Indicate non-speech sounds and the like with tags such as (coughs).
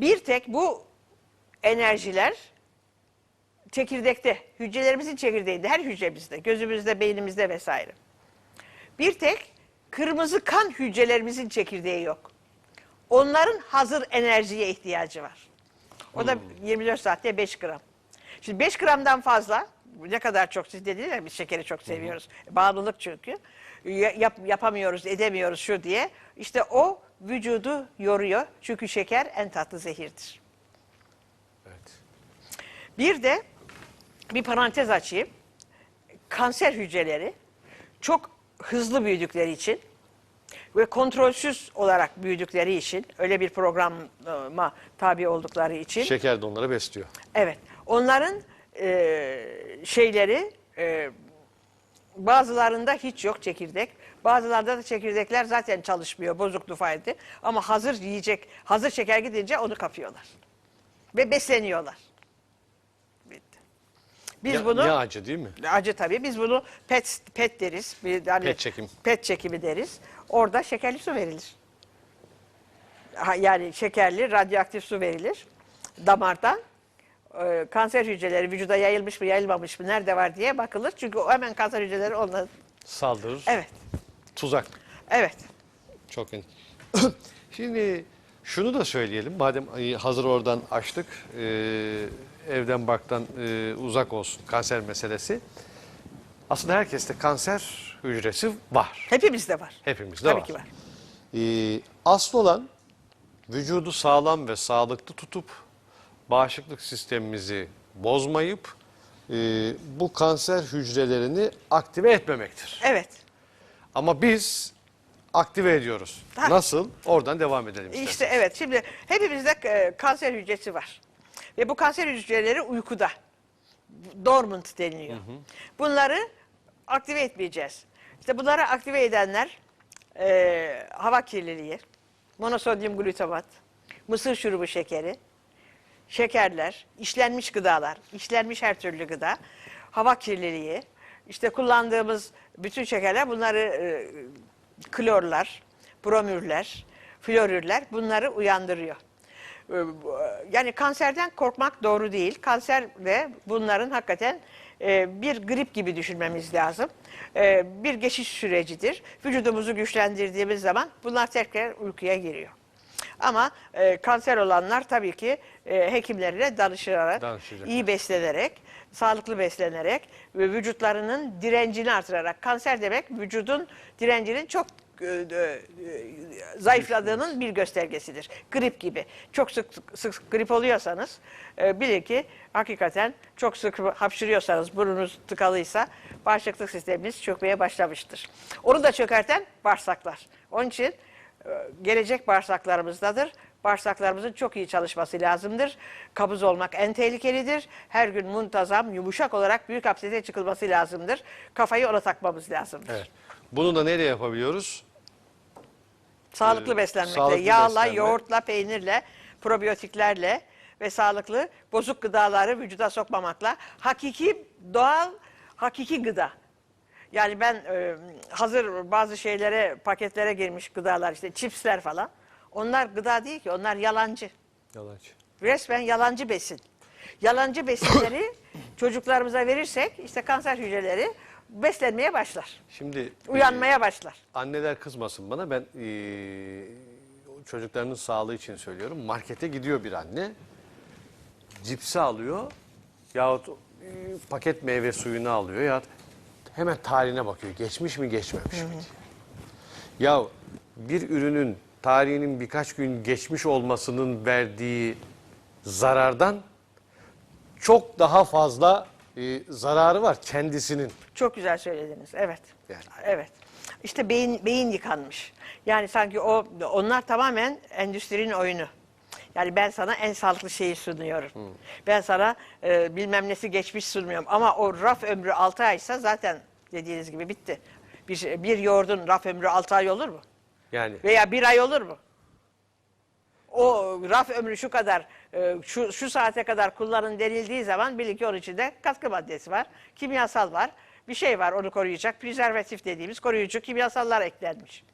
Bir tek bu enerjiler çekirdekte, hücrelerimizin çekirdeğinde, her hücremizde, gözümüzde, beynimizde vesaire. Bir tek kırmızı kan hücrelerimizin çekirdeği yok. Onların hazır enerjiye ihtiyacı var. O da 24 saatte 5 gram. Şimdi 5 gramdan fazla, ne kadar çok siz dediniz ya biz şekeri çok seviyoruz. Bağımlılık çünkü. Ya- yap- yapamıyoruz, edemiyoruz şu diye. İşte o vücudu yoruyor. Çünkü şeker en tatlı zehirdir. Evet. Bir de bir parantez açayım. Kanser hücreleri çok hızlı büyüdükleri için ve kontrolsüz olarak büyüdükleri için, öyle bir programa tabi oldukları için, Şeker de onları besliyor. evet, onların e, şeyleri e, bazılarında hiç yok çekirdek, bazılarında da çekirdekler zaten çalışmıyor, bozukluğu faydı. Ama hazır yiyecek, hazır şeker gidince onu kapıyorlar ve besleniyorlar. Bitti. Biz Ya- bunu Yağ acı değil mi? acı tabii. Biz bunu pet pet deriz. Bir, hani Pet çekim. Pet çekimi deriz. Orada şekerli su verilir. Ha, Yani şekerli radyoaktif su verilir damardan. Ee, kanser hücreleri vücuda yayılmış mı yayılmamış mı nerede var diye bakılır. Çünkü o hemen kanser hücreleri onunla... Saldırır. Evet, Tuzak. evet. Çok in- (coughs) Şimdi şunu da söyleyelim. Madem e, hazır oradan açtık. e, evden baktan e, uzak olsun kanser meselesi. Aslında herkeste kanser hücresi var. Hepimizde var. Hepimizde Tabii var. ki var. Ee, asıl olan vücudu sağlam ve sağlıklı tutup bağışıklık sistemimizi bozmayıp e, bu kanser hücrelerini aktive etmemektir. Evet. Ama biz aktive ediyoruz. Ha. Nasıl? Oradan devam edelim İşte isterseniz. evet. Şimdi hepimizde e, kanser hücresi var. Ve bu kanser hücreleri uykuda. Dormant deniliyor. Bunları aktive etmeyeceğiz. İşte bunları aktive edenler e, hava kirliliği, monosodyum glutamat, mısır şurubu şekeri, şekerler, işlenmiş gıdalar, işlenmiş her türlü gıda, hava kirliliği, işte kullandığımız bütün şekerler bunları e, klorlar, bromürler, florürler bunları uyandırıyor. E, Yani kanserden korkmak doğru değil. Kanser de bunların hakikaten e, bir grip gibi düşünmemiz lazım. E, Bir geçiş sürecidir. Vücudumuzu güçlendirdiğimiz zaman bunlar tekrar uykuya giriyor. Ama e, kanser olanlar tabii ki e, hekimlerine danışarak, iyi beslenerek, sağlıklı beslenerek ve vücutlarının direncini artırarak. Kanser demek vücudun direncinin çok e, e, zayıfladığının bir göstergesidir. Grip gibi. Çok sık sık grip oluyorsanız e, bilin ki hakikaten çok sık hapşırıyorsanız burnunuz tıkalıysa bağışıklık sisteminiz çökmeye başlamıştır. Onu da çökerten bağırsaklar. Onun için gelecek bağırsaklarımızdadır. Bağırsaklarımızın çok iyi çalışması lazımdır. Kabız olmak en tehlikelidir. Her gün muntazam, yumuşak olarak büyük abdeste çıkılması lazımdır. Kafayı ona takmamız lazımdır. Evet. Bunu da nereye yapabiliyoruz? Sağlıklı Ee, beslenmekle, sağlıklı yağla, beslenme. yoğurtla, peynirle, probiyotiklerle ve sağlıklı bozuk gıdaları vücuda sokmamakla hakiki doğal hakiki gıda. Yani ben e, hazır bazı şeylere paketlere girmiş gıdalar işte çipsler falan. Onlar gıda değil ki onlar yalancı. Yalancı. Resmen yalancı besin. Yalancı besinleri (coughs) çocuklarımıza verirsek işte kanser hücreleri beslenmeye başlar. Şimdi e, Uyanmaya başlar. anneler kızmasın bana. Ben eee, çocuklarının sağlığı için söylüyorum. Markete gidiyor bir anne. Cipsi alıyor. Yahut eee, paket meyve suyunu alıyor. Ya hemen tarihine bakıyor. Geçmiş mi geçmemiş mi diye. Ya bir ürünün tarihinin birkaç gün geçmiş olmasının verdiği zarardan çok daha fazla eee, zararı var kendisinin. Çok güzel söylediniz. Evet. Yani. Evet. İşte beyin beyin yıkanmış. Yani sanki o onlar tamamen endüstrinin oyunu. Yani ben sana en sağlıklı şeyi sunuyorum. Ben sana e, bilmem nesi geçmiş sunmuyorum. Ama o raf ömrü 6 aysa zaten dediğiniz gibi bitti. Bir, bir yoğurdun raf ömrü 6 ay olur mu? Yani Veya bir ay olur mu? O raf ömrü şu kadar, e, şu, şu saate kadar kullanın denildiği zaman bilin ki onun içinde katkı maddesi var, kimyasal var, bir şey var onu koruyacak, prezervatif dediğimiz koruyucu kimyasallar eklenmiş.